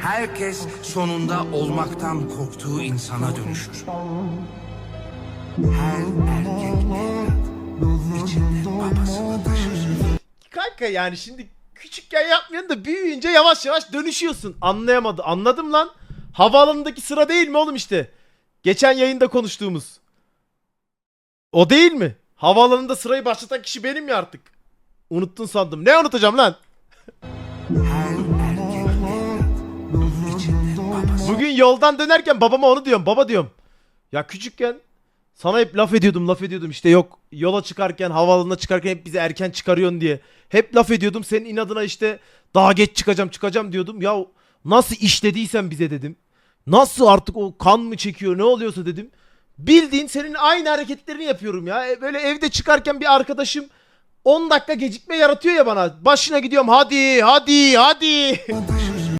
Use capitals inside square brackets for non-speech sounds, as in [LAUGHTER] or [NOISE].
Herkes sonunda olmaktan korktuğu insana dönüşür. Her erkek evlat içinde babasını taşır. Kanka yani şimdi küçükken yapmıyorsun da büyüyünce yavaş yavaş dönüşüyorsun. Anlayamadı. Anladım lan. Havaalanındaki sıra değil mi oğlum işte? Geçen yayında konuştuğumuz. O değil mi? Havaalanında sırayı başlatan kişi benim ya artık. Unuttun sandım. Ne unutacağım lan? Her Bugün yoldan dönerken babama onu diyorum. Baba diyorum. Ya küçükken sana hep laf ediyordum laf ediyordum işte yok yola çıkarken havaalanına çıkarken hep bizi erken çıkarıyorsun diye. Hep laf ediyordum senin inadına işte daha geç çıkacağım çıkacağım diyordum. Ya nasıl işlediysen bize dedim. Nasıl artık o kan mı çekiyor ne oluyorsa dedim. Bildiğin senin aynı hareketlerini yapıyorum ya. E, Böyle evde çıkarken bir arkadaşım 10 dakika gecikme yaratıyor ya bana. Başına gidiyorum hadi hadi hadi. [LAUGHS]